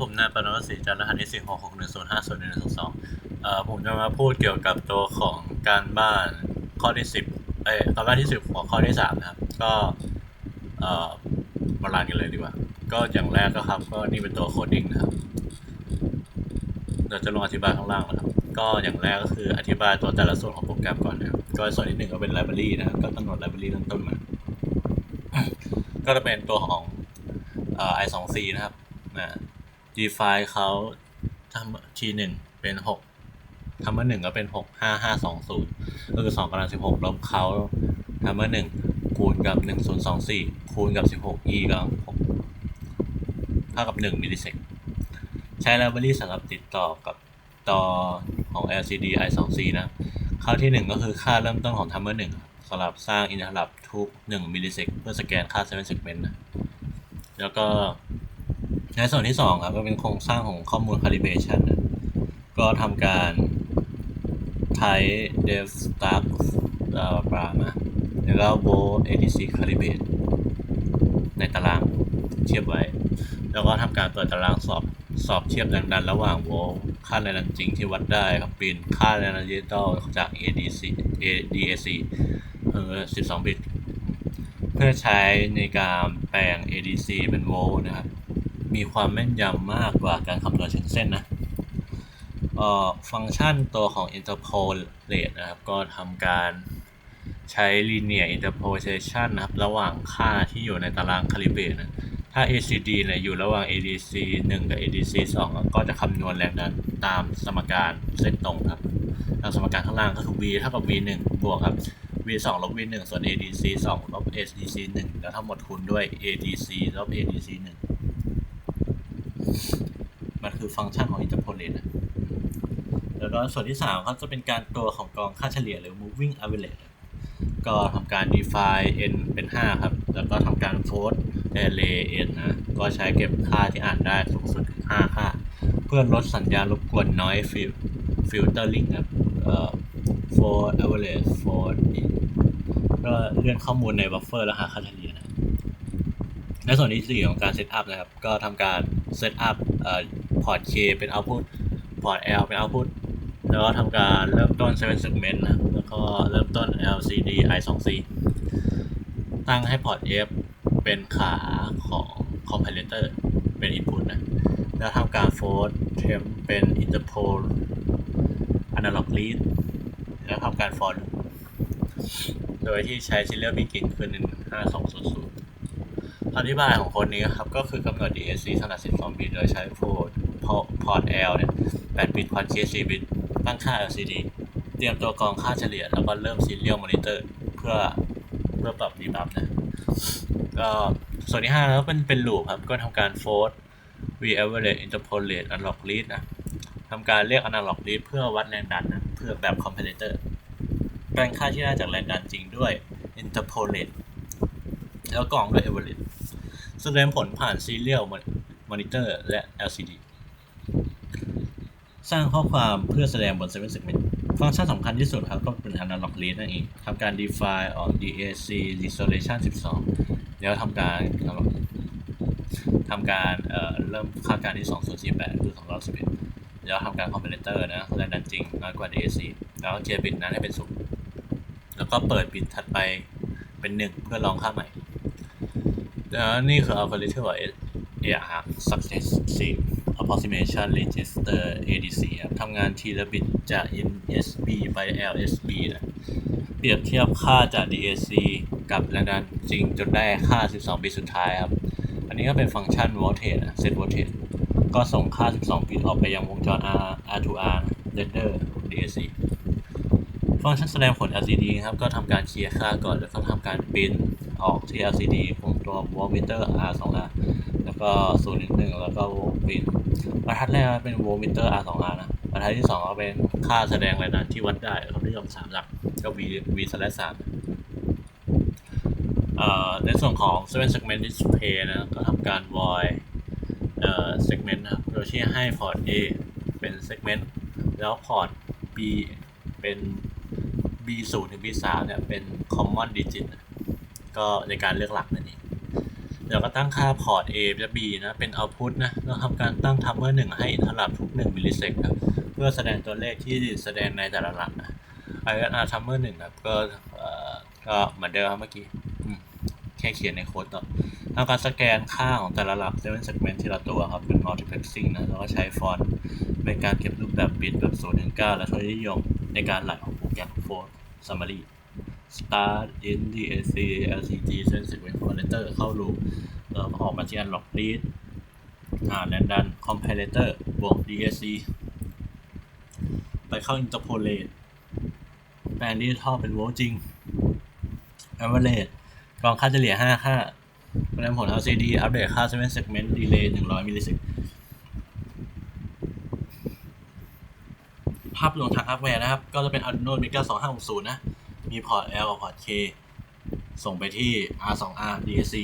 ผมนายปนวัศรีจันทร์รหัสที่สี่หกหกหนึ่งศูนย์ห้าศูนย์หนึ่งสองสองเอ่อผมจะมาพูดเกี่ยวกับตัวของการบ้านข้อที่สิบเอ้ยการบ้านที่สิบของข้อที่สามนะครับ ก็เอ่อมาลานกันเลยดีกว่า ก็อย่างแรกก็ครับ ก็นี่เป็นตัวโคดดิ้งนะครับเราจะลงอธิบายข้างล่างนะครับ ก็อย่างแรกก็คืออธิบายตัวแต่ละส่วนของโปรแกรมก่อนนะครับก็ส่วนที่หนึ่งก็เป็นไลบรารีนะครับก็กำหนดไลบรารีเริ่มต้นมา ก็จะเป็นตัวของเอ่อ i2c นะครับนะ defi เขาทำทีหนึ่งเป็นหกทำเมื่อหนึ่งก็เป็นหกห้าห้าสองศูนย์ก็คือสองกำลังสิบหกลบเขาทำเมื่อหนึ่งคูณกับหนึ่งศูนย์สองสี่คูณกับสิบหก e กำลังหกเท่ากับหนึ่งมิลลิเซกใช้ไลบรารีสำหรับติดต่อกับต่อของ LCD i2c นะค่าที่หนึ่งก็คือค่าเริ่มต้นของทัมเมอร์หนึ่งสำหรับสร้างอินเทอร์ลับทุกหนึ่งมิลลิเซกเพื่อสแกนค่าเซเว่นเซกเมนต์นะ แล้วก็ ในส่วนที่สองครับก็เป็นโครงสร้างของข้อมูล calibration นะก็ทำการ type dev stack บลาบลามาแล้วก็ volt adc calibrate ในตารางเทียบไว้ แล้วก็ทำการเปิดตารางสอบสอบเทียบแรงดันระหว่างโวลต์ค่าแรงดันจริงที่วัดได้ครับเป็นค่าแรงดันดิจิตอลจาก ADC ADAC เออ12 บิต เพื่อใช้ในการแปลง ADC เป็นโวลต์นะครับ มีความแม่นยำมากกว่าการคำนวณเชิงเส้นนะออฟังก์ชันตัวของ interpolate นะครับ ก็ทำการใช้ linear interpolation นะครับ ระหว่างค่าที่อยู่ในตาราง calibrate นะ ถ้า ACD เนี่ยอยู่ระหว่าง ADC 1 กับ ADC 2 ก็จะคำนวณแรงดันตามสมการเส้นตรงครับตามสมการข้างล่างก็คือ V เท่ากับ V 1บวกครับ V 2ลบ V 1ส่วน ADC 2ลบ ADC 1แล้วทั้งหมดคูณด้วย ADC ลบ ADC 1 มันคือฟังก์ชันของ interpolate นะแล้วก็ส่วนที่3ครับจะเป็นการตัวของกองค่าเฉลี่ยหรือ moving average ก็ทำการ define n เป็น 5 ครับ แล้วก็ทำการ float array n นะ ก็ใช้เก็บค่าที่อ่านได้สูงสุดถึง5ค่า เพื่อลดสัญญาณรบกวน noise fil- filtering ครับเอ่อ for average for in ก็เลื่อนข้อมูลในบัฟเฟอร์แล้วหาค่าเฉลี่ยนะ ในส่วนที่ 4 ของการเซตอัพนะครับ ก็ทำการเซตอัพพอร์ต K เป็น output พอร์ต L เป็น output แล้วก็ทำการเริ่มต้น 7 segment นะแล้วก็เริ่มต้น LCD I2C ตั้งให้พอร์ต F เป็นขาของ comparator เป็น input นะ แล้วทำการ force temp เป็น interpol analog read แล้วทำการ for loop โดยที่ใช้ serial begin คือ 15200 อธิบายของคนนี้ครับ ก็คือกำหนด DAC ขนาด12บิตโดยใช้โพร์ตพอร์ต L เนี่ย8บิตพอร์ต K 4บิตตั้งค่า LCD เตรียมตัวกรองค่าเฉลี่ย แล้วก็เริ่ม Serial Monitor เพื่อเพื่อปรับดีบัฟนะก็ส่วนที่5แล้วเป็นเป็นลูปครับ ก็ทำการ force v average interpolate analog read นะทำการเรียก analog read เพื่อวัดแรงดันนะเพื่อแบบ comparator แปลงค่าที่ได้จากแรงดันจริงด้วย interpolate แล้วกรองด้วย average แสดงผลผ่าน Serial Monitor และ LCD สร้างข้อความเพื่อแสดงบน7 segment ฟังก์ชันสำคัญที่สุดครับก็เป็น analog read นั่นเองทำการ define ออก DAC resolution 12 แล้วทำการทำการเอ่อเริ่มค่าการที่ 2048คือ211แล้วทำการ comparator นะแรงดันจริงน้อยกว่า DAC แล้วเคลียบิตนั้นให้เป็นศูนย์แล้วก็เปิดบิตถัดไปเป็น 1 เพื่อลองค่าใหม่ ล้วนี่คือ algorithm ของ AR successive approximation register ADC ครับทำงานทีละบิตจาก NSB ไป LSB นะเปรียบเทียบค่าจาก DAC กับแรงดันจริงจนได้ค่า 12 บิตสุดท้ายครับ อันนี้ก็เป็นฟังก์ชัน voltage นะ set voltage ก็ส่งค่า 12 บิตออกไปยังวงจร R R2R render DAC ฟังก์ชันแสดงผล LCD ครับ ก็ทำการเคลียร์ค่าก่อน แล้วก็ทำการปริ้น ออกที่ LCD ของตัว voltmeter R2R แล้วก็ 011 แล้วก็ปริ้นบรรทัดแรกเป็น voltmeter R2R นะบรรทัดที่ 2 ก็เป็นค่าแสดงแรงดันที่วัดได้เขาเรียกว่า3หลักก็ V V 3เอ่อในส่วนของ7 segment display นะก็ทำการ void เอ่อ segment นะโดยที่ให้พอร์ต A เป็น segment แล้วพอร์ต B เป็น B 0 ถึง B 3 เนี่ยเป็น common digit นะ ก็ในการเลือกหลักนั่นเองเดี๋ยวก็ตั้งค่าพอร์ต A และ B นะ เป็น output นะ เราทำการตั้ง timer 1 ให้อินทร์ลับทุก 1 มิลลิเซกครับ เพื่อแสดงตัวเลขที่แสดงในแต่ละหลักนะ INR timer 1ครับก็เอ่อก็เหมือนเดิมครับเมื่อกี้แค่เขียนในโค้ดต่อทำการสแกนค่าของแต่ละหลัก7 segment ทีละตัวครับเป็น multiplexing นะแล้วก็ใช้ฟอนต์เป็นการเก็บรูปแบบบิตแบบ0ถึง9และทศนิยมในการไหลของโปรแกรม for summary start in DAC LTG segment comparator เข้า loop แล้วก็ออกมาที่ unlock read อ่าแล้วดัน comparator บวก DAC ไปเข้า interpolate แปลงดิจิทัลเป็นโวลต์จริง average กรองค่าเฉลี่ย 5 ค่าแปลผล LCD อัปเดตค่า 7 segment delay 100 มิลลิเซกภาพรวมทางฮาร์ดแวร์นะครับ ก็จะเป็น Arduino Mega 2560 นะ มีพอร์ต L กับพอร์ต K ส่งไปที่ R2R DAC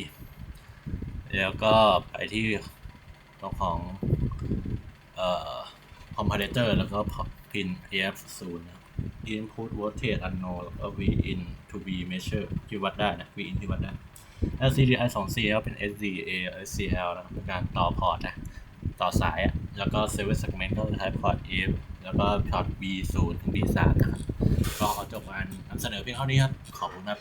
แล้วก็ไปที่ตัวของเอ่อ comparator แล้วก็พิน AF0 นะ input voltage unknown แล้วก็ Vin to be measure ที่วัดได้นะ Vin ที่วัดได้ LCDI 2 CL เป็น SDA SCL นะเป็นการต่อพอร์ตนะ ต่อสายอะแล้วก็7 segment ก็จะใช้พอร์ต A แล้วก็พอร์ต B0 ถึง B3 นะครับ ก็ขอจบการนำเสนอเพียงเท่านี้ครับ ขอบคุณครับ